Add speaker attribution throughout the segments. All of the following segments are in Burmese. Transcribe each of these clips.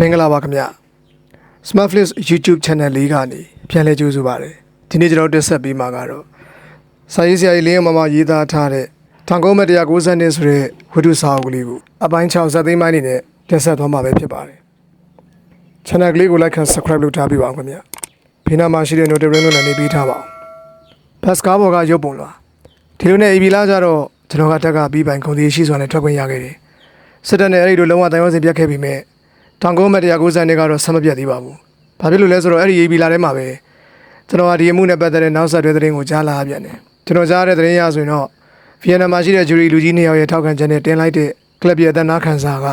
Speaker 1: မင်္ဂလာပါခင်ဗျ Smartflix YouTube Channel လေးကနေပြန်လည်ကြိုဆိုပါရစေဒီနေ့ကျွန်တော်တက်ဆက်ပေးမှာကတော့စာရေးဆရာကြီးလင်းအောင်မမရေးသားထားတဲ့1990ဆိုတဲ့ဝတ္ထုစာအုပ်ကလေးကိုအပိုင်း6ဇာတ်သိမ်းပိုင်းအနေနဲ့တက်ဆက်သွားမှာပဲဖြစ်ပါတယ် Channel ကလေးကို like and subscribe လုပ်ထားပေးပါဦးခင်ဗျဖေးနာမှာရှိတဲ့ notification နဲ့နေပေးထားပါအောင် Pass ကားပေါ်ကရုပ်ပုံလားဒီလိုနဲ့ AB လာကြတော့ကျွန်တော်ကတက်ကပြီးပိုင်ကုန်သေးရှိစွာနဲ့ထွက်ခွင့်ရခဲ့တယ်စစ်တပ်နဲ့အဲ့ဒီလိုလုံးဝတိုင်ဝမ်စင်ပြတ်ခဲ့ပြီးမြဲ တောင်ကုန်းမတရား90နှစ်ကတော့ဆက်မပြတ်သေးပါဘူး။ဘာဖြစ်လို့လဲဆိုတော့အဲ့ဒီရေးပြီးလာထဲမှာပဲကျွန်တော်ကဒီအမှုနဲ့ပတ်သက်တဲ့နောက်ဆက်တွဲသတင်းကိုကြားလာပြန်တယ်။ကျွန်တော်ကြားတဲ့သတင်းရဆိုရင်တော့ဗီယက်နမ်မှာရှိတဲ့ဂျူရီလူကြီးနှစ်ယောက်ရဲ့ထောက်ခံချက်နဲ့တင်လိုက်တဲ့ကလပ်ရဲ့အသက်နာခံစာက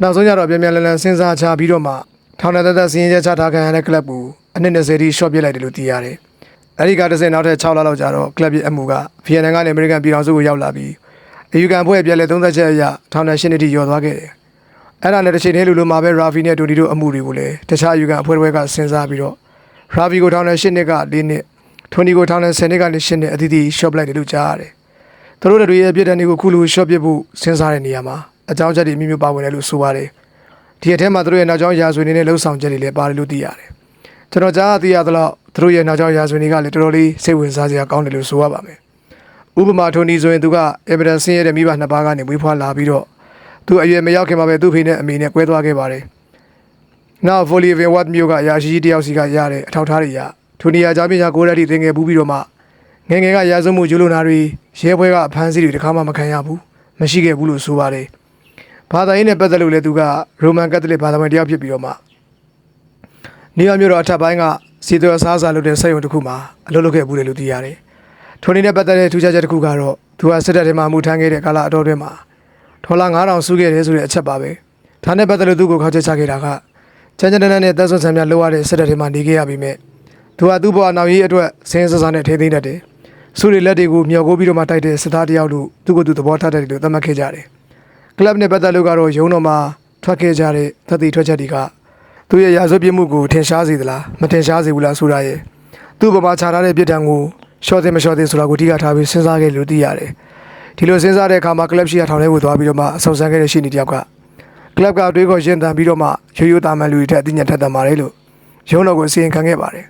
Speaker 1: နောက်ဆုံးကျတော့ပြန်ပြန်လည်လည်စဉ်းစားချပြီးတော့မှထောင်နဲ့သက်သက်စီရင်ချက်ချထားခံရတဲ့ကလပ်ကိုအနည်း20တိရှော့ပြစ်လိုက်တယ်လို့သိရတယ်။အဲ့ဒီကတစ်စင်နောက်ထပ်6လလောက်ကြာတော့ကလပ်ရဲ့အမှုကဗီယက်နမ်ကနေအမေရိကန်ပြည်ထောင်စုကိုရောက်လာပြီးအယူခံဖွဲ့ပြက်လဲ30ချက်အရထောင်နဲ့10နှစ်တိကျော်သွားခဲ့တယ်။ အဲ့ဒါနဲ့တစ်ချိန်တည်းလူလိုမှာပဲရာဖီနဲ့တူဒီတို့အမှုတွေကိုလည်းတခြားယူကန်အဖွဲ့တွေကစဉ်းစားပြီးတော့ရာဖီကိုထောင်တဲ့၈နှစ်က၄နှစ်ထွန်နီကိုထောင်တဲ့10နှစ်ကနေ10နှစ်အသီးသီးရှော့ပလိုက်တယ်လို့ကြားရတယ်။သူတို့တွေရဲ့ပြည်တန်းတွေကိုခုလိုရှော့ပစ်ဖို့စဉ်းစားတဲ့နေရာမှာအကြောင်းချက်တွေအမျိုးမျိုးပါဝင်တယ်လို့ဆိုပါတယ်။ဒီအထက်မှာသူတို့ရဲ့နောက်ကျောင်းရာဇဝင်တွေနဲ့လှုပ်ဆောင်ချက်တွေလည်းပါတယ်လို့သိရတယ်။ကျွန်တော်ကြားသိရသလောက်သူတို့ရဲ့နောက်ကျောင်းရာဇဝင်တွေကလည်းတော်တော်လေးစိတ်ဝင်စားစရာကောင်းတယ်လို့ဆိုရပါမယ်။ဥပမာထွန်နီဆိုရင်သူက evidence ဆင်းရဲတဲ့မိဘနှစ်ပါးကနေမွေးဖွားလာပြီးတော့ သူအရွယ်မရောက်ခင်မှာပဲသူ့ဖေနဲ့အမေနဲ့ကွဲသွားခဲ့ပါတယ်။နောက် Volivin Watt မျိုးကရာရှိကြီးတယောက်စီကရတဲ့အထောက်ထားတွေရထိုနေရာကြပညာကိုရက်တီသင်ငယ်ပူးပြီးတော့မှငယ်ငယ်ကရာဇဝမှုကျူးလွန်တာတွေရဲဘွဲကအဖမ်းဆီးတွေတခါမှမခံရဘူး။မရှိခဲ့ဘူးလို့ဆိုပါတယ်။ဘာသာရေးနဲ့ပတ်သက်လို့လည်းသူကရိုမန်ကက်သလစ်ဘာသာဝင်တယောက်ဖြစ်ပြီးတော့မှနေရာမျိုးတော်အထက်ပိုင်းကစီတော်ဆားဆာလုပ်တဲ့စက်ရုံတစ်ခုမှာအလုပ်လုပ်ခဲ့ဘူးလေလို့သိရတယ်။ထိုနေနဲ့ပတ်သက်တဲ့ထူးခြားချက်တစ်ခုကတော့သူကစစ်တပ်ထဲမှာအမှုထမ်းခဲ့တဲ့ကာလအတော်တွင်းမှာ ဒေါ်လာ9000စုခဲ့တယ်ဆိုတဲ့အချက်ပါပဲဒါနဲ့ပတ်သက်လို့သူ့ကိုခေါက်ချက်ချခဲ့တာကချမ်းချမ်းတန်းတန်းနဲ့သက်ဆွဆံများလိုရတဲ့စစ်တပ်တွေမှာနေခဲ့ရပြီးမြဲသူကသူ့ဘဝနောက်ရေးအတွက်စင်းစစနဲ့ထိသိမ်းတတ်တယ်စုတွေလက်တွေကိုမျောကိုပြီးတော့မှတိုက်တဲ့စစ်သားတယောက်လို့သူ့ကိုယ်သူသဘောထားတယ်လို့သတ်မှတ်ခဲ့ကြတယ်ကလပ်နဲ့ပတ်သက်လို့ကတော့ရုံးတော်မှာထွက်ခဲ့ကြတဲ့သက်သေထွက်ချက်တွေကသူ့ရဲ့ရာဇဝပြစ်မှုကိုထင်ရှားစေသလားမထင်ရှားစေဘူးလားဆိုတာရဲ့သူ့ဘဝမှာခြားထားတဲ့ပြစ်ဒဏ်ကိုရှော့တင်မရှော့တင်ဆိုတာကိုအဓိကထားပြီးစဉ်းစားခဲ့လို့သိရတယ် ဒီလိုစဉ်းစားတဲ့အခါမှာကလပ်ရှိရထောင်ထဲကိုသွားပြီးတော့မှအဆောင်ဆန်းခဲ့တဲ့ရှိနေတယောက်ကကလပ်ကအတွေးခေါ်ရှင်းတန်ပြီးတော့မှရိုးရိုးသားမှန်လူတွေထက်အသိဉာဏ်ထက်သန်ပါတယ်လို့ရုံးတော်ကိုအစီရင်ခံခဲ့ပါတယ်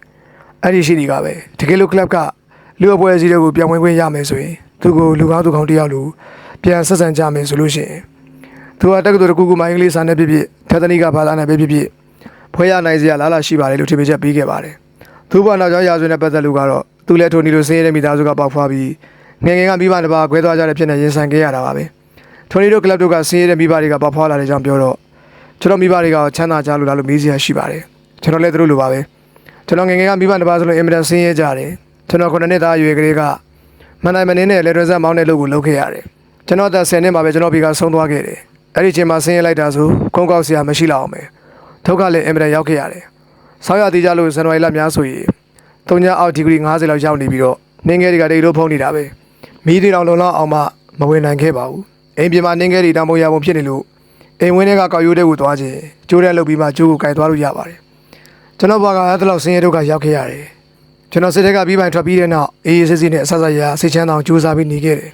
Speaker 1: အဲ့ဒီရှိနေကပဲတကယ်လို့ကလပ်ကလူအပွဲအစည်းတွေကိုပြန်ဝင်ခွင့်ရမယ်ဆိုရင်သူကိုလူကောင်းသူကောင်းတယောက်လူပြန်ဆက်ဆံကြမယ်ဆိုလို့ရှိရင်သူကတက္ကသိုလ်တစ်ခုခုမှအင်္ဂလိပ်စာနဲ့ဖြစ်ဖြစ်ထက်သနိကဘာသာနဲ့ပဲဖြစ်ဖြစ်ဖွဲရနိုင်စရာလားလားရှိပါတယ်လို့ထင်ပေးချက်ပေးခဲ့ပါတယ်သူ့ဘဝနောက်ကျောင်းရာဇဝင်နဲ့ပတ်သက်လို့ကတော့သူလည်းထိုနီလိုစင်းရဲတဲ့မိသားစုကပေါက်ဖွားပြီး ငယ်ငယ်ကမိဘတစ်ပါးခွဲသွားကြတဲ့ဖြစ်နေရင်ဆိုင်ခဲ့ရတာပါပဲထိုနီတို့ကလပ်တို့ကဆင်းရဲတဲ့မိဘတွေကပေါက်ဖွားလာတဲ့ကြောင့်ပြောတော့ကျွန်တော်မိဘတွေကချမ်းသာကြလို့လားလို့မေးစရာရှိပါတယ်ကျွန်တော်လည်းသူတို့လိုပါပဲကျွန်တော်ငယ်ငယ်ကမိဘတစ်ပါးဆိုလို့အင်မတန်ဆင်းရဲကြတယ်ကျွန်တော်ခုနှစ်နှစ်သားအရွယ်ကလေးကမနိုင်မနေနဲ့လက်ရဇက်မောင်းတဲ့လုပ်ကိုလုပ်ခဲ့ရတယ်ကျွန်တော်သက်10နှစ်မှာပဲကျွန်တော်ဘေကဆုံးသွားခဲ့တယ်အဲ့ဒီချိန်မှာဆင်းရဲလိုက်တာဆိုခုံကောက်စရာမရှိလောက်အောင်ပဲဒုက္ခလည်းအင်မတန်ရောက်ခဲ့ရတယ်ဆောက်ရသေးကြလို့ဇန်နဝါရီလများဆိုရင်တုံညာအောက်ဒီဂရီ50လောက်ရောက်နေပြီးတော့နင်းငယ်တွေကတိတ်လို့ဖုံးနေတာပဲ မီးတွေတောင်လုံလောက်အောင်မှမဝင်နိုင်ခဲ့ပါဘူးအိမ်ပြင်မှာနင်းခဲတွေတောင်ပေါ်ရပုံဖြစ်နေလို့အိမ်ဝင်းတွေကကောက်ရိုးတဲ့ကိုသွားခြင်းကျိုးတဲ့လုပ်ပြီးမှကျိုးကိုကင်သွားလို့ရပါတယ်ကျွန်တော်ဘွားကအဲ့ဒါလောက်ဆင်းရဲဒုက္ခရောက်ခဲ့ရတယ်ကျွန်တော်စစ်တပ်ကပြီးပိုင်ထွက်ပြီးတဲ့နောက်အေးအေးဆေးဆေးနဲ့အဆဆရာစိတ်ချမ်းသာအောင်ကြိုးစားပြီးနေခဲ့တယ်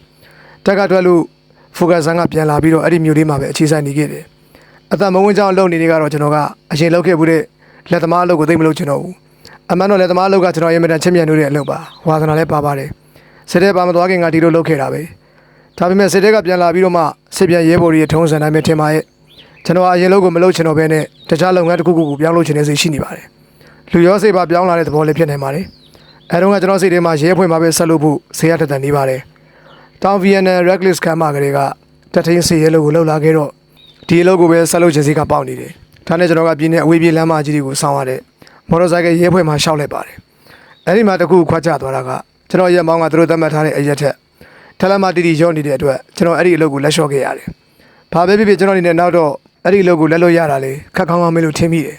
Speaker 1: တက်ကထွက်လို့ဖိုကတ်ဆန်ကပြန်လာပြီးတော့အဲ့ဒီမျိုးလေးမှာပဲအခြေဆိုင်နေခဲ့တယ်အသက်မဝင်ကြောင်းလုပ်နေနေကတော့ကျွန်တော်ကအရင်လုပ်ခဲ့မှုတဲ့လက်သမားအလုပ်ကိုသိမလို့ကျွန်တော်ဘူးအမှန်တော့လက်သမားအလုပ်ကကျွန်တော်ရင်မတန်ချစ်မြတ်လို့တဲ့အလုပ်ပါဝါသနာလည်းပါပါတယ် စစ်တဲ့ပါမသွားခင်ကဒီလိုလုပ်ခဲ့တာပဲဒါပေမဲ့စစ်တဲ့ကပြန်လာပြီးတော့မှစစ်ပြန်ရဲဘော်တွေထုံးစံတိုင်းပဲထင်ပါရဲ့ကျွန်တော်အရင်လုပ်ကိုမလုပ်ချင်တော့ဘဲနဲ့တခြားလုပ်ငန်းတစ်ခုခုကိုပြောင်းလို့ချင်တဲ့စိတ်ရှိနေပါတယ်လူရောစိတ်ပါပြောင်းလာတဲ့သဘောလေးဖြစ်နေပါတယ်အဲတော့ကကျွန်တော်စိတ်ထဲမှာရဲဖွင့်မှာပဲဆက်လုပ်ဖို့ဆေးရတတ်တန်နေပါတယ်တောင်ဗီယက်နမ် reckless ခမ်းမကလေးကတထင်းစီရဲလို့ကိုလှုပ်လာခဲ့တော့ဒီအလုပ်ကိုပဲဆက်လုပ်ချင်စိတ်ကပေါက်နေတယ်ဒါနဲ့ကျွန်တော်ကပြင်းတဲ့အဝေးပြေးလမ်းမကြီးတွေကိုဆောင်းရတဲ့မော်တော်ဆိုင်ကရဲဖွင့်မှာရှောက်လိုက်ပါတယ်အဲဒီမှာတခုခွာကျသွားတာက ကျွန်တော်ရဲ့မောင်းကသူတို့သတ်မှတ်ထားတဲ့အရက်ထက်ထလမတီတီရော့နေတဲ့အတွက်ကျွန်တော်အဲ့ဒီအလုပ်ကိုလက်လျှော့ခဲ့ရတယ်။ဘာပဲဖြစ်ဖြစ်ကျွန်တော်အနေနဲ့နောက်တော့အဲ့ဒီအလုပ်ကိုလက်လို့ရတာလေခက်ခေါင်းမမေးလို့ထင်မိတယ်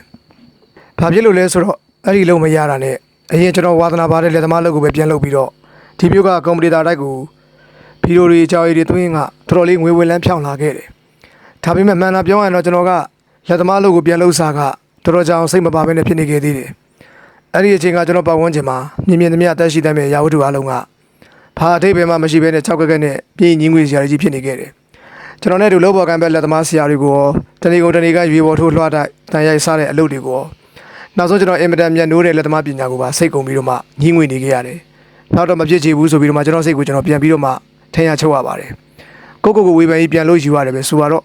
Speaker 1: ။ဘာဖြစ်လို့လဲဆိုတော့အဲ့ဒီအလုပ်မရတာနဲ့အရင်ကျွန်တော်ဝါသနာပါတဲ့လက်သမားလုပ်ကိုပဲပြန်လုပ်ပြီးတော့ဒီမျိုးကကွန်ပျူတာတိုက်ကိုဗီဒီယိုတွေကြော်ရည်တွေသွင်းကတော်တော်လေးငွေဝင်လန်းဖြောင်းလာခဲ့တယ်။ဒါပေမဲ့မှန်တာပြောရရင်တော့ကျွန်တော်ကလက်သမားလုပ်ကိုပြန်လုပ်စားကတော်တော်ကြောင်စိတ်မပါဘဲနဲ့ဖြစ်နေခဲ့သေးတယ်။ အဲ့ဒီအချိန်ကကျွန်တော်ပတ်ဝန်းကျင်မှာမြင်မြင်သမျှတက်ရှိတဲ့မြေရာဝတ္ထုအလုံးကဘာအထိပ္ပယ်မှမရှိဘဲနဲ့၆ကက်ကက်နဲ့ပြင်းညင်းငွေစရာကြီးဖြစ်နေခဲ့တယ်ကျွန်တော်နဲ့အတူလောဘော်ကံပဲလက်သမားဆရာတွေကိုရောတဏီကိုတဏီကရွေပေါ်ထိုးလွှတ်တိုက်တန်ရိုက်စားတဲ့အလုပ်တွေကိုရောနောက်ဆုံးကျွန်တော်အင်မတန်မြတ်နိုးတဲ့လက်သမားပညာကိုပါစိတ်ကုန်ပြီးတော့မှညှိငွေနေခဲ့ရတယ်နောက်တော့မဖြစ်ချေဘူးဆိုပြီးတော့မှကျွန်တော်စိတ်ကိုကျွန်တော်ပြန်ပြီးတော့မှထင်ရချုပ်ရပါတယ်ကိုကိုကိုဝေဖန်ကြီးပြန်လို့ယူရတယ်ပဲဆိုတော့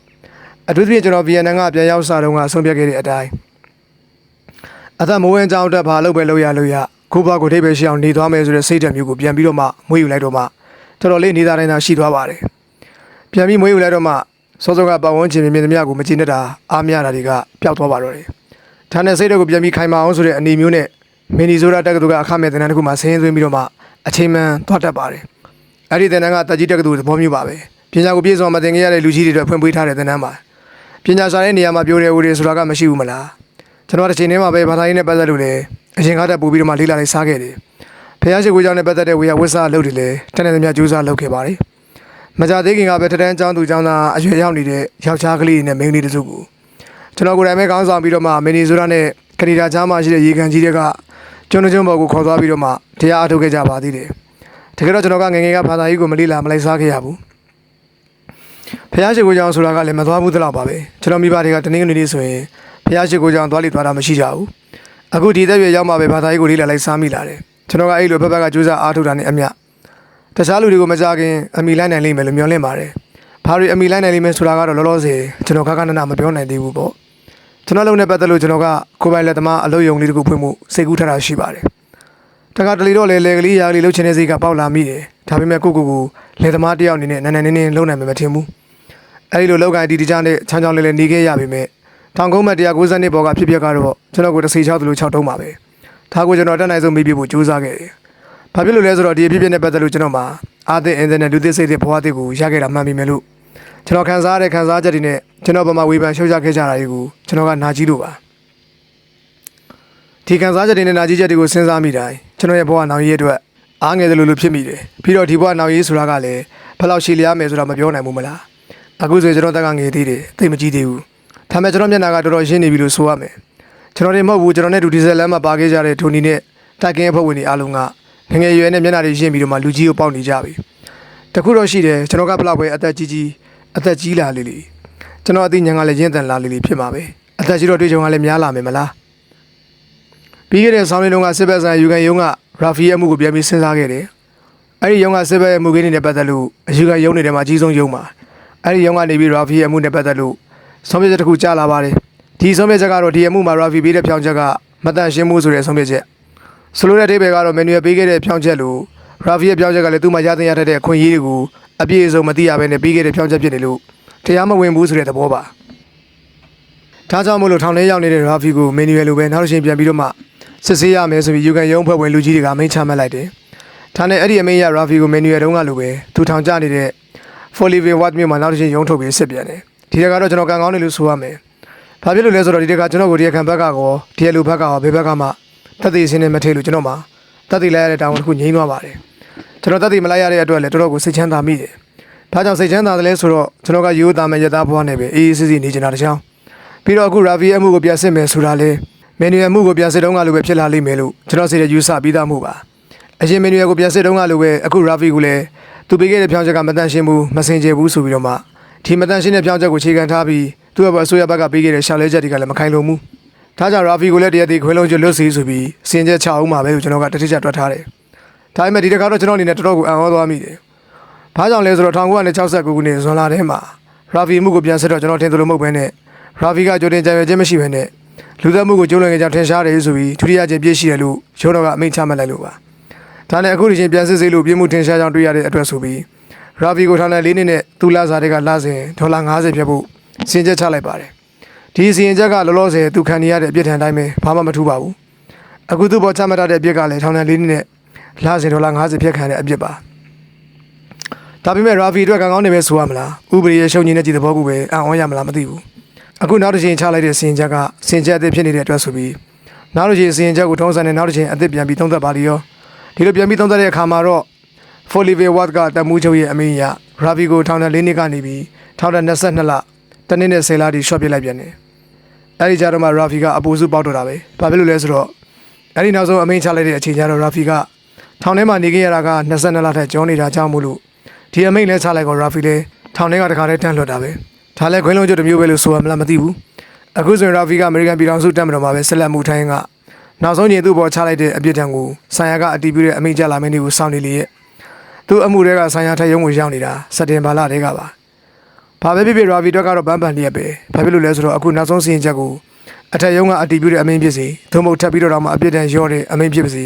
Speaker 1: အထူးသဖြင့်ကျွန်တော်ဗီယက်နမ်ကပြန်ရောက်စားတော့ကအဆုံးဖြတ်ခဲ့တဲ့အတိုင်း အသက်မိုးဝင်းကြောင်းတက်ဘာလို့ပဲလုပ်ရလို့ရခုဘကိုထိပ်ပဲရှိအောင်နေသွားမယ်ဆိုတဲ့စိတ်ဓာတ်မျိုးကိုပြန်ပြီးတော့မှမွေးယူလိုက်တော့မှတော်တော်လေးနေသားတိုင်းသာရှိသွားပါတယ်ပြန်ပြီးမွေးယူလိုက်တော့မှစောစောကပတ်ဝန်းကျင်မြင်မြင်သမျှကိုမကြည့်နဲ့တာအားမရတာတွေကပျောက်သွားပါတော့တယ်။ဌာနစိတ်တွေကိုပြန်ပြီးခိုင်မာအောင်ဆိုတဲ့အနေမျိုးနဲ့မင်းနီဆိုရာတက္ကသိုလ်ကအခမဲ့သင်တန်းတစ်ခုမှဆင်းရဲသွင်းပြီးတော့မှအချိန်မှန်သွားတတ်ပါတယ်။အဲ့ဒီသင်တန်းကတက်ကြီးတက္ကသိုလ်သဘောမျိုးပါပဲ။ပညာကိုပြည့်စုံမသင်ခဲ့ရတဲ့လူကြီးတွေအတွက်ဖွင့်ပေးထားတဲ့သင်တန်းပါ။ပညာရှာတဲ့နေရာမှာပြောတဲ့ဦးတွေဆိုတာကမရှိဘူးမလား။ ကျွန်တော်တစ်ချိန်တည်းမှာပဲဘာသာရေးနဲ့ပတ်သက်လို့လည်းအရင်ကတည်းကပို့ပြီးတော့မှလေ့လာလိုက်စားခဲ့တယ်။ဖះရှိခိုးကြောင့်နဲ့ပတ်သက်တဲ့ဝေယဝစ်စာအလုပ်တွေလည်းတန်းတဲ့သမျှကြိုးစားလုပ်ခဲ့ပါတယ်။မကြသေးခင်ကပဲထထန်းကျောင်းသူကျောင်းသားအရွယ်ရောက်နေတဲ့ယောက်ျားကလေးတွေနဲ့မိန်းကလေးတစုကိုကျွန်တော်ကိုယ်တိုင်ပဲခေါင်းဆောင်ပြီးတော့မှမင်းနီဆိုရာနဲ့ကနေဒါချားမှာရှိတဲ့ရေကန်ကြီးတွေကကျွန်းကျွန်းဘော်ကိုခေါ်သွားပြီးတော့မှတရားအထုတ်ခဲ့ကြပါသေးတယ်။တကယ်တော့ကျွန်တော်ကငယ်ငယ်ကဘာသာရေးကိုမလိလာမလိုက်စားခဲ့ရဘူး။ ဖះရှိခိုးကျောင်းဆိုတာကလည်းမသွားဘူးတလောက်ပါပဲ။ကျွန်တော်မိဘတွေကတနင်္ဂနွေနေ့ဆိုရင်ဖះရှိခိုးကျောင်းသွားလိသွားတာမရှိကြဘူး။အခုဒီသက်ပြည့်ရောက်မှပဲဘာသာရေးကိုလိလာလိုက်စားမိလာတယ်။ကျွန်တော်ကအဲ့လိုဘက်ဘက်ကကြိုးစားအားထုတ်တာနဲ့အမျှတခြားလူတွေကိုမကြခင်အမိလိုက်နိုင်လိမ့်မယ်လို့မျှော်လင့်ပါတယ်။ဘာတွေအမိလိုက်နိုင်လိမ့်မယ်ဆိုတာကတော့လောလောဆယ်ကျွန်တော်ခက်ခဏနာမပြောနိုင်သေးဘူးပေါ့။ကျွန်တော်လုံးနဲ့ပတ်သက်လို့ကျွန်တော်ကကိုယ်ပိုင်လက်သမားအလုပ်ယုံလေးတစ်ခုဖွင့်မှုစိတ်ကူးထားတာရှိပါတယ်။ တခါတလေတော့လေလေကလေးရာကလေးလှုပ်ချင်တဲ့စိတ်ကပေါက်လာမိတယ်။ဒါပေမဲ့ကိုကိုကိုလက်သမားတစ်ယောက်အနေနဲ့နန်းနန်းနင်းနင်းလုံနိုင်မယ်မထင်ဘူး။အဲဒီလိုလောက်ကိုင်းတီတီချားနဲ့ချောင်းချောင်းလေးလေးနေခဲ့ရပေမဲ့ထောင်ကုန်းမဲ့190နှစ်ပေါ်ကဖြစ်ပျက်ကတော့ကျွန်တော်ကိုတစ်စိချောက်သလို6တုံးပါပဲ။ဒါကိုကျွန်တော်အတက်နိုင်ဆုံးမေးပြဖို့ကြိုးစားခဲ့တယ်။ဘာဖြစ်လို့လဲဆိုတော့ဒီအဖြစ်အပျက်နဲ့ပတ်သက်လို့ကျွန်တော်မှာအာသင်အင်တာနက်လူသစ်စိတ်သစ်ဘဝသစ်ကိုရခဲ့တာမှန်ပြီမယ်လို့ကျွန်တော်ခံစားရတဲ့ခံစားချက်တွေနဲ့ကျွန်တော်ဗမာဝေဖန်ရှုတ်ချခဲ့ကြတာတွေကိုကျွန်တော်ကနာကြည့်လို့ပါဒီခံစားချက်တွေနဲ့နာကြည့်ချက်တွေကိုစဉ်းစားမိတိုင်း ကျွန်တော်ရဲ့ဘဝနောက်ရေးအတွက်အားငယ်တယ်လို့လို့ဖြစ်မိတယ်ပြီးတော့ဒီဘဝနောက်ရေးဆိုတာကလည်းဘယ်လောက်ရှည်လျားမယ်ဆိုတာမပြောနိုင်ဘူးမလားအခုဆိုရင်ကျွန်တော်တက်ကငယ်သေးတယ်သိပ်မကြီးသေးဘူးဒါပေမဲ့ကျွန်တော်မျက်နှာကတော်တော်ရှင်းနေပြီလို့ဆိုရမယ်ကျွန်တော်တွေမဟုတ်ဘူးကျွန်တော်နဲ့ဒူဒီဇယ်လမ်းမှာပါခဲ့ကြတဲ့ထိုနီနဲ့တိုက်ကင်းအဖွဲ့ဝင်တွေအားလုံးကငယ်ငယ်ရွယ်နဲ့မျက်နှာတွေရှင်းပြီးတော့မှလူကြီးကိုပေါက်နေကြပြီတခုတော့ရှိတယ်ကျွန်တော်ကဘလောက်ပဲအသက်ကြီးကြီးအသက်ကြီးလာလေလေကျွန်တော်အသိဉာဏ်ကလည်းရင့်တန်လာလေလေဖြစ်မှာပဲအသက်ကြီးတော့တွေ့ကြုံကလည်းများလာမယ်မလား ပြီးခဲ့တဲ့ဆောင်းလေးတုန်းကစစ်ဘက်ဆိုင်ယူကန်ယုံကရာဖီရဲ့အမှုကိုပြန်ပြီးစဉ်းစားခဲ့တယ်အဲ့ဒီယုံကစစ်ဘက်ရဲ့အမှုကိန်းတွေနဲ့ပတ်သက်လို့အယူကန်ယုံတွေထဲမှာအကြီးဆုံးယုံပါအဲ့ဒီယုံကနေပြီးရာဖီရဲ့အမှုနဲ့ပတ်သက်လို့ဆုံးဖြတ်ချက်တစ်ခုကြားလာပါတယ်ဒီဆုံးဖြတ်ချက်ကတော့ဒီအမှုမှာရာဖီပေးတဲ့ဖြောင်းချက်ကမတန့်ရှင်းမှုဆိုတဲ့ဆုံးဖြတ်ချက်ဆိုလိုတဲ့အဓိပ္ပာယ်ကတော့မန်နူရယ်ပေးခဲ့တဲ့ဖြောင်းချက်လို့ရာဖီရဲ့ဖြောင်းချက်ကလည်းသူ့မှာရသင့်ရတတ်တဲ့အခွင့်အရေးတွေကိုအပြည့်အစုံမသိရဘဲနဲ့ပေးခဲ့တဲ့ဖြောင်းချက်ဖြစ်နေလို့တရားမဝင်ဘူးဆိုတဲ့သဘောပါဒါကြောင့်မို့လို့ထောင်ထဲရောက်နေတဲ့ရာဖီကိုမန်နူရယ်လိုပဲနောက်တစ်ချိန်ပြန်ပြီးတော့မှ စစ်ဆေးရမယ်ဆိုပြီးယူကန်ရုံးဖွဲ့ဝင်လူကြီးတွေကမိန့်ချမှတ်လိုက်တယ်ဒါနဲ့အဲ့ဒီအမိန့်ရရာဖီကိုမန်နူရယ်တုန်းကလိုပဲသူထောင်ကျနေတဲ့ Folivin Watt မြို့မှာနောက်တစ်ချိန်ရုံးထုတ်ပြီးစစ်ပြန်တယ်ဒီတက်ကတော့ကျွန်တော်ကန်ကောင်းတယ်လို့ဆိုရမယ်ဘာဖြစ်လို့လဲဆိုတော့ဒီတက်ကကျွန်တော်ကိုဒီခံဘက်ကကောဒီလူဘက်ကကောဘယ်ဘက်ကမှတက်သေးစင်းနေမထိလို့ကျွန်တော်မှာတက်သေးလိုက်ရတဲ့တောင်းတစ်ခုငြိမ်းသွားပါတယ်ကျွန်တော်တက်သေးမလိုက်ရတဲ့အတွက်လည်းတော်တော်ကိုစိတ်ချမ်းသာမိတယ်ဒါကြောင့်စိတ်ချမ်းသာတယ်လဲဆိုတော့ကျွန်တော်ကရိုးသားမဲ့ရသားဘွားနဲ့ပဲအေးအေးဆေးဆေးနေချင်တာတချောင်းပြီးတော့အခုရာဗီရဲ့အမှုကိုပြန်စစ်မယ်ဆိုတာလေ မန်နူရယ်မှုကိုပြန်စစ်တုန်းကလိုပဲဖြစ်လာလိမ့်မယ်လို့ကျွန်တော်စိတ်ရယူဆပြီးသားမှုပါအရင်မန်နူရယ်ကိုပြန်စစ်တုန်းကလိုပဲအခုရာဗီကိုလည်းသူပေးခဲ့တဲ့ဖြောင်းချက်ကမတန့်ရှင်းဘူးမစင်ကြယ်ဘူးဆိုပြီးတော့မှဒီမတန့်ရှင်းတဲ့ဖြောင်းချက်ကိုခြေခံထားပြီးသူ့ရဲ့အစိုးရဘက်ကပေးခဲ့တဲ့ရှာလဲချက်တွေကလည်းမခိုင်လုံဘူးဒါကြောင့်ရာဖီကိုလည်းတရားသေးခွဲလုံးကျွလွတ်စီဆိုပြီးစင်ကြက်ချအောင်မှာပဲလို့ကျွန်တော်ကတတိကျတွက်ထားတယ်။ဒါပေမဲ့ဒီတစ်ခါတော့ကျွန်တော်အနေနဲ့တော်တော်ကိုအံ့ဩသွားမိတယ်။ဘာကြောင့်လဲဆိုတော့1969ခုနှစ်ဇွန်လထဲမှာရာဖီမှုကိုပြန်ဆက်တော့ကျွန်တော်ထင်သလိုမဟုတ်ဘဲနဲ့ရာဖီကကြိုတင်ကြံရွယ်ခြင်းမရှိဘဲနဲ့ လူသက်မှုကိုကျူးလွန်ခဲ့ကြောင်းထင်ရှားတယ်ဆိုပြီးဒုတိယချင်းပြည့်ရှိတယ်လို့ရုံးတော်ကအမိန့်ချမှတ်လိုက်လို့ပါ။ဒါနဲ့အခုဒီချင်းပြန်စစ်စေးလို့ပြင်းမှုထင်ရှားကြောင်းတွေ့ရတဲ့အတွက်ဆိုပြီးရာဖီကိုထောင်ထဲ၄နှစ်နဲ့သူလာစားတွေကလာစဉ်ဒေါ်လာ90ဖြတ်ဖို့စင်ကြက်ချလိုက်ပါတယ်။ဒီစီရင်ချက်ကလောလောဆယ်သူခံနေရတဲ့အပြစ်ထန်တိုင်းပဲဘာမှမထူးပါဘူးအခုသူ့ပေါ်ချမှတ်ထားတဲ့အပြစ်ကလည်းထောင်ဒဏ်၄နှစ်နဲ့လစဉ်ဒေါ်လာ90ဖြတ်ခံရတဲ့အပြစ်ပါဒါပေမဲ့ရာဖီအတွက်ကံကောင်းနေပဲဆိုရမလားဥပဒေရဲ့ရှုံညင်းတဲ့ကြည်သဘောကူပဲအံ့ဩရမလားမသိဘူး အခုနောက်တစ်ချိန်ချလိုက်တဲ့စီရင်ချက်ကစင်ချက်အသစ်ဖြစ်နေတဲ့အတွက်ဆိုပြီးနောက်တစ်ချိန်စီရင်ချက်ကိုထုံးစံနဲ့နောက်တစ်ချိန်အသစ်ပြန်ပြီးသုံးသပ်ပါလိရောဒီလိုပြန်ပြီးသုံးသပ်တဲ့အခါမှာတော့ Folive Watt ကတမှုချုပ်ရဲ့အမိန့်အရရာဖီကိုထောင်ဒဏ်၄နှစ်ကနေပြီးထောင်ဒဏ်22လတနည်းနဲ့10လတိရှော့ပြလိုက်ပြန်တယ်အဲ့ဒီကြတော့မှရာဖီကအပူစုပေါက်တော့တာပဲ။ဘာဖြစ်လို့လဲဆိုတော့အဲ့ဒီနောက်ဆုံးအမိန့်ချလိုက်တဲ့အချိန်ကျတော့ရာဖီကထောင်ထဲမှာနေခဲ့ရတာက22လထက်ကျော်နေတာကြောင့်မို့လို့ဒီအမိန့်လဲချလိုက်တော့ရာဖီလဲထောင်ထဲကတခါတည်းတန်းလွတ်တာပဲ ဒါလည်းခွင်းလုံးကျွတ်တစ်မျိုးပဲလို့ဆိုရမလားမသိဘူးအခုဆိုရင်ရာဖီကအမေရိကန်ပြည်ထောင်စုတက်မတော်မှာပဲဆက်လက်မှုထိုင်းကနောက်ဆုံးညသူ့ပေါ်ချလိုက်တဲ့အပြစ်ဒဏ်ကိုဆိုင်ရာကအတီးပြတဲ့အမိန့်ကြလာမင်းတွေကိုစောင့်နေလေရဲ့သူ့အမှုတွေကဆိုင်ရာထက်ရုံးကိုရောက်နေတာစက်တင်ဘာလတည်းကပါဘာပဲဖြစ်ဖြစ်ရာဖီတော့ကတော့ဗန်းပန်လျက်ပဲဘာဖြစ်လို့လဲဆိုတော့အခုနောက်ဆုံးစီရင်ချက်ကိုအထက်ရုံးကအတီးပြတဲ့အမိန့်ဖြစ်စီသို့မဟုတ်ထပ်ပြီးတော့မှအပြစ်ဒဏ်ရော့တဲ့အမိန့်ဖြစ်ပါစီ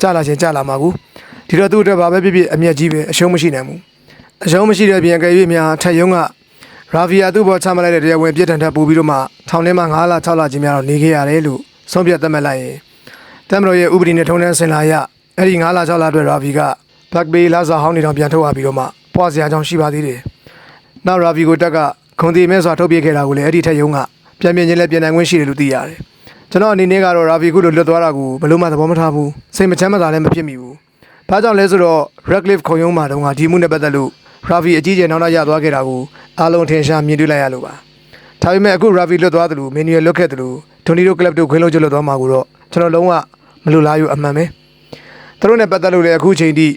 Speaker 1: ကြလာချင်းကြလာမှာကူဒီတော့သူ့အတွက်ဘာပဲဖြစ်ဖြစ်အမျက်ကြီးပဲအရှုံးမရှိနိုင်ဘူးအရှုံးမရှိတဲ့ပြင်ကယ်၍များထက်ယုံက ရာဗီယာသူ့ဘောချမှတ်လိုက်တဲ့တရားဝင်ပြစ်ဒဏ်ထပ်ပို့ပြီးတော့မှထောင်ထဲမှာ9လ6လချင်းများတော့နေခဲ့ရတယ်လို့ဆုံးဖြတ်သတ်မှတ်လိုက်ရင်တမ်မတော်ရဲ့ဥပဒေနဲ့ထုံးတမ်းဆင်လာရအဲ့ဒီ9လ6လအတွက်ရာဗီကဘက်ဘေးလာစာဟောင်းနေတော့ပြန်ထုတ်ရပြီးတော့မှပွားစရာကြောင်းရှိပါသေးတယ်။နောက်ရာဗီကိုတက်ကခွန်တီမဲစွာထုတ်ပြခဲ့တာကိုလည်းအဲ့ဒီထက်ယုံကပြန်ပြင်ချင်းလည်းပြင်နိုင်ခွင့်ရှိတယ်လို့သိရတယ်။ကျွန်တော်အနေနဲ့ကတော့ရာဗီခုလိုလွတ်သွားတာကိုဘလို့မှသဘောမထားဘူး။စိတ်မချမ်းမသာလည်းမဖြစ်မိဘူး။ဘာကြောင့်လဲဆိုတော့ Redcliffe ခုံရုံးမှာတုန်းကဒီမှုနဲ့ပတ်သက်လို့ Ravi အကြီးကျယ်နောက်နောက်ရသွားခဲ့တာကို အားလုံးထင်ရှားမြင်တွေ့လိုက်ရလို့ပါ။ဒါပေမဲ့အခု Ravi လွတ်သွားတယ်လို့ Manuel လွတ်ခဲ့တယ်လို့ Tornado Club တို့ခွင်းလုံးကျွတ်လွတ်သွားမှာကိုတော့ကျွန်တော်လုံးဝမလိုလားယူအမှန်ပဲ။သူတို့နဲ့ပတ်သက်လို့လည်းအခုချိန်ထိ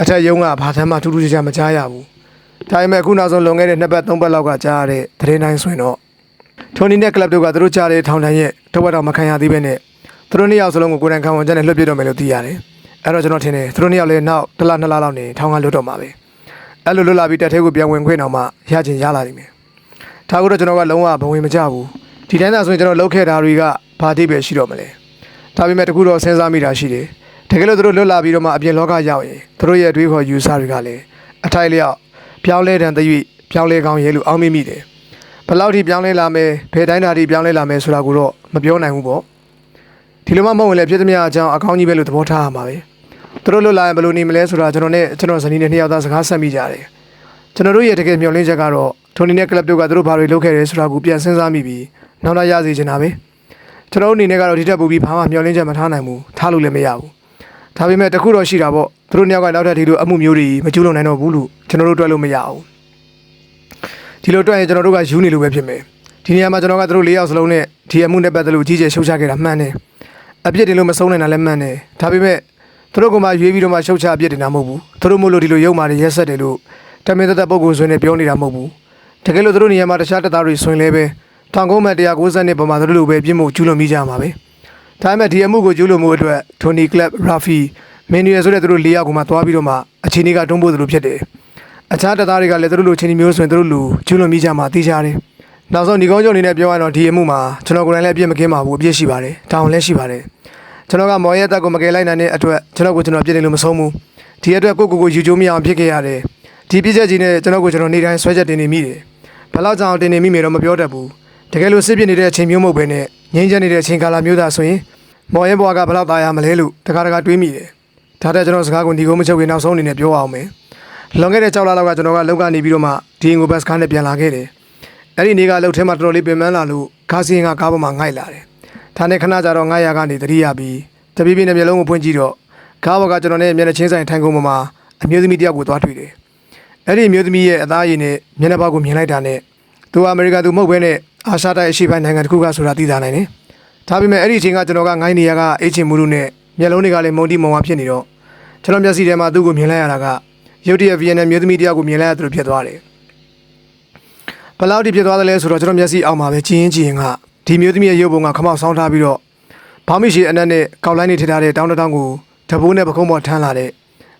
Speaker 1: အထက်ရုံးကဘာသမ်းမှထူးထူးခြားခြားမကြားရဘူး။ဒါပေမဲ့အခုနောက်ဆုံးလွန်ခဲ့တဲ့နှစ်ပတ်သုံးပတ်လောက်ကကြားရတဲ့သတင်းတိုင်းဆိုရင်တော့ Tony နဲ့ Club တို့ကသူတို့ကြားတဲ့ထောင်တန်းရဲ့တဝက်တော့မခံရသေးပဲနဲ့သူတို့နှစ်ယောက်စလုံးကိုကိုယ်တိုင်ခံဝန်ချက်နဲ့လွှတ်ပြတော့မယ်လို့သိရတယ်။အဲ့တော့ကျွန်တော်ထင်တယ်သူတို့နှစ်ယောက်လည်းနောက်တစ်လနှစ်လလောက်နေထောင်ကလွတ်တော့မှာပဲ။ အဲ့လိုလွတ်လာပြီးတက်သေးကိုပြန်ဝင်ခွင့်တော့မှရချင်ရလာလိမ့်မယ်။ဒါကတော့ကျွန်တော်ကလုံးဝဘဝင်မကြဘူး။ဒီတိုင်းသာဆိုရင်ကျွန်တော်လုပ်ခဲ့တာတွေကဘာတိပဲရှိတော့မလဲ။ဒါပေမဲ့တခုတော့စဉ်းစားမိတာရှိတယ်။တကယ်လို့သူတို့လွတ်လာပြီးတော့မှအပြင်လောကရောက်ရင်သူတို့ရဲ့အတွေးခေါ်ယူဆတွေကလည်းအထိုက်လျောက်ပြောင်းလဲတဲ့တရွေ့ပြောင်းလဲကောင်းရဲ့လို့အောက်မိမိတယ်။ဘယ်လောက်ထိပြောင်းလဲလာမယ်ဘယ်တိုင်းတာထိပြောင်းလဲလာမယ်ဆိုတာကိုတော့မပြောနိုင်ဘူးပေါ့။ဒီလိုမှမဟုတ်ရင်လည်းဖြစ်သမျှအကြောင်းအကောင်းကြီးပဲလို့သဘောထားရမှာပဲ။ သူတို့လွတ်လာရင်ဘယ်လိုနေမလဲဆိုတာကျွန်တော်နဲ့ကျွန်တော်ဇနီးနဲ့နှစ်ယောက်သားစကားဆက်မိကြတယ်။ကျွန်တော်တို့ရဲ့တကယ်မျှော်လင့်ချက်ကတော့ထိုနီနဲ့ကလပ်တို့ကသူတို့ဘာတွေလုပ်ခဲ့တယ်ဆိုတာကိုပြန်စဉ်းစားမိပြီးနောက်လာရစေချင်တာပဲ။ကျွန်တော်တို့အနေနဲ့ကတော့ဒီထက်ပိုပြီးဘာမှမျှော်လင့်ချက်မထားနိုင်ဘူး။ထားလို့လည်းမရဘူး။ဒါပေမဲ့တခုတော့ရှိတာပေါ့။သူတို့နှစ်ယောက်ကနောက်ထပ်ဒီလိုအမှုမျိုးတွေမကျူးလွန်နိုင်တော့ဘူးလို့ကျွန်တော်တို့တွက်လို့မရဘူး။ဒီလိုတွက်ရင်ကျွန်တော်တို့ကယူနေလို့ပဲဖြစ်မယ်။ဒီနေရာမှာကျွန်တော်ကသူတို့၄ယောက်စလုံးနဲ့ဒီအမှုနဲ့ပတ်သက်လို့ကြီးကျယ်ရှုပ်ချခဲ့တာမှန်တယ်။အပြစ်တင်လို့မဆုံးနိုင်တာလည်းမှန်တယ်။ဒါပေမဲ့ သူတို့ကမှရွေးပြီးတော့မှရှုပ်ချအပြစ်တင်တာမဟုတ်ဘူး။သူတို့မို့လို့ဒီလိုရုံမာတွေရက်ဆက်တယ်လို့တမင်သက်သက်ပုံကိုဆွေးနေပြောနေတာမဟုတ်ဘူး။တကယ်လို့သူတို့နေရာမှာတခြားတပ်သားတွေဆွေးလဲပဲထောင်ကုန်းမဲ့190နှစ်ပုံမှာသူတို့လိုပဲပြစ်မှုကျူးလွန်မိကြမှာပဲ။ဒါပေမဲ့ဒီအမှုကိုကျူးလွန်မှုအတွက်ထိုနီကလပ်ရာဖီမန်နျူရယ်ဆိုတဲ့သူတို့၄ယောက်ကိုမှသွားပြီးတော့မှအချင်းကြီးကတွန်းပို့သလိုဖြစ်တယ်။အခြားတပ်သားတွေကလည်းသူတို့လိုချင်းမျိုးဆိုရင်သူတို့လိုကျူးလွန်မိကြမှာသိကြတယ်။နောက်ဆုံးညီကောင်းချုပ်အနေနဲ့ပြောရတော့ဒီအမှုမှာကျွန်တော်ကိုယ်တိုင်လည်းအပြစ်မကင်းပါဘူးအပြစ်ရှိပါတယ်။တောင်းလည်းရှိပါတယ်။ ကျွန်တော်ကမော်ရဲတက်ကိုမကယ်လိုက်နိုင်တဲ့အတွက်ကျွန်တော်ကိုကျွန်တော်ပြစ်တယ်လို့မဆုံးဘူး။ဒီအတွက်ကိုကိုကိုယူကျိုးမရအောင်ဖြစ်ခဲ့ရတယ်။ဒီပြစ်ချက်ကြီးနဲ့ကျွန်တော်ကိုကျွန်တော်နေတိုင်းဆွဲချက်တင်နေမိတယ်။ဘယ်လောက်ကြောင်တင်နေမိမယ်တော့မပြောတတ်ဘူး။တကယ်လို့စစ်ပြစ်နေတဲ့အချိန်မျိုးမဟုတ်ဘဲနဲ့ငြိမ်းချမ်းနေတဲ့အချိန်ကာလမျိုးသားဆိုရင်မော်ရဲဘွားကဘယ်လောက်သားရမလဲလို့တခါတခါတွေးမိတယ်။ဒါတဲ့ကျွန်တော်စကားကိုဒီကုန်းမချုပ်ခင်နောက်ဆုံးအနေနဲ့ပြောအောင်မယ်။လွန်ခဲ့တဲ့6လလောက်ကကျွန်တော်ကလောက်ကနေပြီးတော့မှဒီအင်ကိုဘတ်စကားနဲ့ပြန်လာခဲ့တယ်။အဲ့ဒီနေ့ကလှုပ်ထဲမှာတော်တော်လေးပင်ပန်းလာလို့ကားစီရင်ကကားပေါ်မှာငိုက်လာတယ်။ ဒါနဲ့ခဏကြာတော့900ကနေတတိယပြီးတပြေးပြေးနဲ့မျက်လုံးကိုဖွင့်ကြည့်တော့ကားပေါ်ကကျွန်တော်နဲ့မျက်နှာချင်းဆိုင်ထိုင်ကုန်ပေါ်မှာအမျိုးသမီးတစ်ယောက်ကိုသွားတွေ့တယ်။အဲ့ဒီအမျိုးသမီးရဲ့အသားရည်နဲ့မျက်နှာပေါက်ကိုမြင်လိုက်တာနဲ့သူကအမေရိကန်သူမဟုတ်ဘဲနဲ့အာရှတိုက်အရှေ့ပိုင်းနိုင်ငံတစ်ခုကဆိုတာသိတာနိုင်တယ်။ဒါပေမဲ့အဲ့ဒီအချိန်ကကျွန်တော်ကငိုင်းနေရကအိတ်ချင်မှုလို့နဲ့မျက်လုံးတွေကလည်းမုံတိမုံဝါဖြစ်နေတော့ကျွန်တော်မျက်စိထဲမှာသူ့ကိုမြင်လိုက်ရတာကရုတ်တရက်ဗီယက်နမ်မျိုးသမီးတစ်ယောက်ကိုမြင်လိုက်ရသလိုဖြစ်သွားတယ်။ဘယ်လောက်ထိဖြစ်သွားသလဲဆိုတော့ကျွန်တော်မျက်စိအောက်မှာပဲကြည်ရင်ကြည်ရင်က ဒီမျိုးသမီးရဲ့ရုပ်ပုံကခမောက်ဆောင်းထားပြီးတော့ဘောင်းမရှိအနက်နဲ့ကောက်လိုင်းနေထထားတဲ့တောင်းတတောင်းကိုတဘိုးနဲ့ပကုံးပေါ်ထမ်းလာတဲ့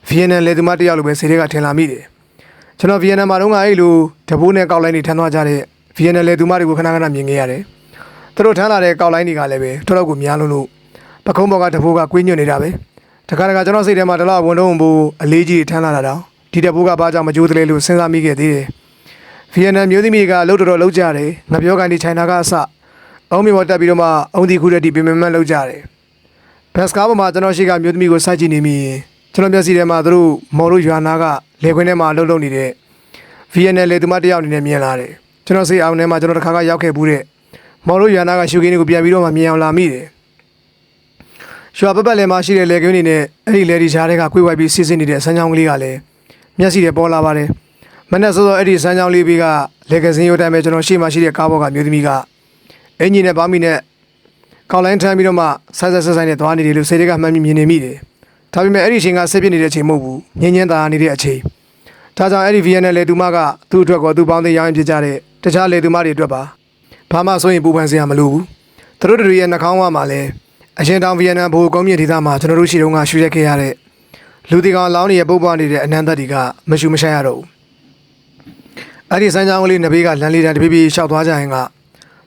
Speaker 1: ဗီယက်နမ်လေသူမတစ်ယောက်လိုပဲစိတ်တွေကထင်လာမိတယ်။ကျွန်တော်ဗီယက်နမ်မှာတော့ကအဲ့လိုတဘိုးနဲ့ကောက်လိုင်းနေထမ်းသွားကြတဲ့ဗီယက်နမ်လေသူမတွေကိုခဏခဏမြင်ခဲ့ရတယ်။သူတို့ထမ်းလာတဲ့ကောက်လိုင်းတွေကလည်းပဲတော်တော်ကိုများလုံးလို့ပကုံးပေါ်ကတဘိုးကကွေးညွတ်နေတာပဲ။တခါတခါကျွန်တော်စိတ်ထဲမှာတလားဝန်တော့ဘူးအလေးကြီးထမ်းလာတာတော့ဒီတဘိုးကဘာကြောင့်မကြိုးတလဲလို့စဉ်းစားမိခဲ့သေးတယ်။ဗီယက်နမ်မျိုးသမီးကအလုပ်တော်တော်လုပ်ကြတယ်။ငပြောကန်ဒီချိုင်နာကအစ အုံးမြေပေါ်တက်ပြီးတော့မှအုံဒီခုတက်တီပင်ပင်မလုပ်ကြတယ်။ဘတ်စကားပေါ်မှာကျွန်တော်ရှိကမျိုးသမီးကိုစိုက်ကြည့်နေမိရင်ကျွန်တော်မျက်စိထဲမှာသူတို့မော်တို့ရွာနာကလေခွင်းထဲမှာလှုပ်လှုပ်နေတဲ့ VNL လေသူမတယောက်အနေနဲ့မြင်လာတယ်။ကျွန်တော်စိတ်အောင်ထဲမှာကျွန်တော်တစ်ခါကရောက်ခဲ့ဘူးတဲ့မော်တို့ရွာနာကရှုခင်းတွေကိုပြန်ပြီးတော့မှမြင်အောင်လာမိတယ်။ရွာပတ်ပတ်လည်မှာရှိတဲ့လေကွင်းတွေနဲ့အဲ့ဒီလေဒီရှားတွေကကွေးဝိုက်ပြီးစီးဆင်းနေတဲ့ဆန်းချောင်းကလေးကလည်းမျက်စိထဲပေါ်လာပါတယ်။မနေ့စောစောအဲ့ဒီဆန်းချောင်းလေးပြီးကလေကစင်းရိုးတိုင်းပဲကျွန်တော်ရှေ့မှာရှိတဲ့ကားဘောကမျိုးသမီးက အင်ဂျင်နဲ့ဘာမီနဲ့ကောက်လိုင်းထမ်းပြီးတော့မှဆက်ဆက်ဆက်ဆိုင်နဲ့သွားနေတယ်လို့စိတ်တွေကမှတ်မိမြင်နေမိတယ်။ဒါပေမဲ့အဲ့ဒီအချိန်ကဆက်ပြစ်နေတဲ့အချိန်မဟုတ်ဘူး။ငြင်းငြင်းသာနေတဲ့အချိန်။ဒါဒါကြောင့်အဲ့ဒီ VNL လေသူမကသူ့အတွက်ကောသူ့ပေါင်းသိရောင်းရင်ဖြစ်ကြတဲ့တခြားလေသူမတွေအတွက်ပါဘာမှဆိုရင်ပူပန်စရာမလိုဘူးသူတို့တွေရဲ့နှာခေါင်းဝမှာလည်းအရှင်တောင် VNL ဘိုကုန်းမြင့်ဒေသမှာကျွန်တော်တို့ရှိတုန်းကရှူရက်ခဲ့ရတဲ့လူတီကောင်လောင်းနေရပုတ်ပွားနေတဲ့အနန္တတီကမရှူမဆိုင်ရတော့ဘူးအဲ့ဒီစမ်းချောင်းကလေးနဘေးကလမ်းလေးတန်းတပြေးပြေးရှောက်သွားကြရင်က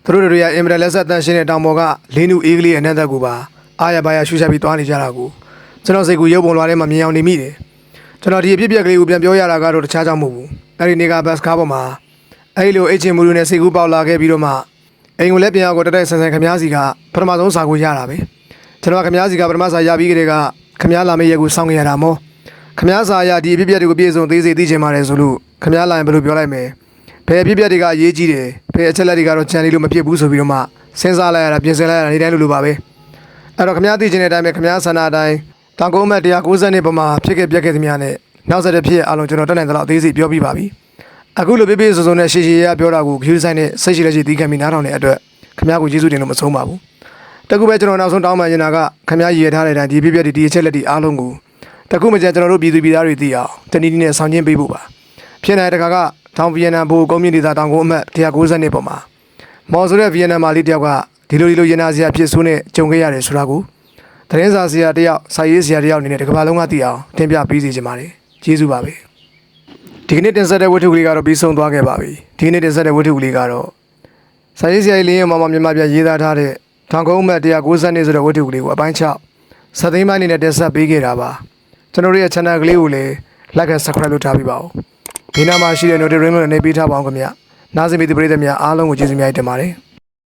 Speaker 1: သူတို့တွေရဲ့အင်မတန်လက်ဆက်တန်ရှင်းတဲ့တောင်ပေါ်ကလင်းနူအေးကလေးအနန္တကူပါအာရပါရရှူချက်ပြီးသွားနေကြတာကိုကျွန်တော်စိတ်ကူရုပ်ပုံလွှာထဲမှာမြင်အောင်နေမိတယ်ကျွန်တော်ဒီအဖြစ်အပျက်ကလေးကိုပြန်ပြောရတာကတော့တခြားကြောင့်မဟုတ်ဘူးအဲ့ဒီနေကဘတ်စကားပေါ်မှာအဲ့ဒီလိုအချင်းမူလူနဲ့စိတ်ကူးပေါက်လာခဲ့ပြီးတော့မှအိမ်ကိုလည်းပြန်အောင်ကိုတက်တက်ဆန်ဆန်ခမားစီကပထမဆုံးစာကိုရတာပဲကျွန်တော်ကခမားစီကပထမစာရပြီးကြတဲ့ကခမားလာမယ့်ရက်ကိုစောင့်ခဲ့ရတာမောခမားစာရဒီအဖြစ်အပျက်တွေကိုပြည့်စုံသေးစေသိချင်ပါတယ်ဆိုလို့ခမားလာရင်ဘယ်လိုပြောလိုက်မယ် ဘယ်အဖြစ်အပျက်တွေကအရေးကြီးတယ်ဘယ်အချက်လက်တွေကတော့ချန်နေလို့မဖြစ်ဘူးဆိုပြီးတော့မှစဉ်းစားလိုက်ရတာပြင်ဆင်လိုက်ရတာနေတိုင်းလိုလိုပါပဲအဲ့တော့ခမားသိချင်တဲ့အတိုင်းပဲခမားဆန္ဒအတိုင်းတောင်ကုန်းမဲ့190နှစ်ပေါ်မှာဖြစ်ခဲ့ပြက်ခဲ့သမျှနဲ့နောက်ဆက်တဲ့ဖြစ်အားလုံးကျွန်တော်တက်နိုင်သလောက်အသေးစိတ်ပြောပြပါပြီအခုလိုပြပြစုံစုံနဲ့ရှေရှေရပြောတာကို view site နဲ့စိတ်ရှိလက်ရှိတီးခံပြီးနားထောင်တဲ့အတွက်ခင်ဗျားကိုကျေးဇူးတင်လို့မဆုံးပါဘူးတကူပဲကျွန်တော်နောက်ဆုံးတောင်းပန်နေတာကခင်ဗျားရည်ရထားတဲ့အတိုင်းဒီပြပြဒီဒီအချက်လက်ဒီအားလုံးကိုတကူမကျန်ကျွန်တော်တို့ပြည်သူပြည်သားတွေသိအောင်တနည်းနည်းနဲ့ဆောင်ကျင်းပေးဖို့ပါဖြစ်နေတဲ့တခါက တောင်ဗီယက်နမ်ဘိုကုန်းမြင့်ဒေသတောင်ကုန်းအမှတ်190နှစ်ပေါ်မှာမော်ဆိုတဲ့ဗီယက်နမ်မာလေးတယောက်ကဒီလိုဒီလိုရင်နာစရာဖြစ်ဆိုးနဲ့ကြုံခဲ့ရတယ်ဆိုတာကိုသတင်းစာဆရာတယောက်စာရေးဆရာတယောက်အနေနဲ့ဒီကမ္ဘာလုံးကသိအောင်တင်ပြပေးစီချင်ပါတယ်ကျေးဇူးပါပဲဒီကနေ့တင်ဆက်တဲ့ဝတ္ထုကလေးကတော့ပြီးဆုံးသွားခဲ့ပါပြီဒီကနေ့တင်ဆက်တဲ့ဝတ္ထုကလေးကတော့စာရေးဆရာကြီးလင်းရမမမြန်မာပြည်ရေးသားထားတဲ့ထောင်ကုန်းမတ်190နှစ်ဆိုတဲ့ဝတ္ထုကလေးကိုအပိုင်း6စသိမ်းပိုင်းအနေနဲ့တင်ဆက်ပေးခဲ့တာပါကျွန်တော်တို့ရဲ့ channel ကလေးကိုလည်း like and subscribe လုပ်ထားပြီးပါဦး ဒီနားမှာရှိတဲ့ notification နဲ့ပေးထားပါအောင်ခင်ဗျာနားစင်ပြီးတဲ့ပရိသတ်များအားလုံးကိုကျေးဇူးများတင်ပါတယ်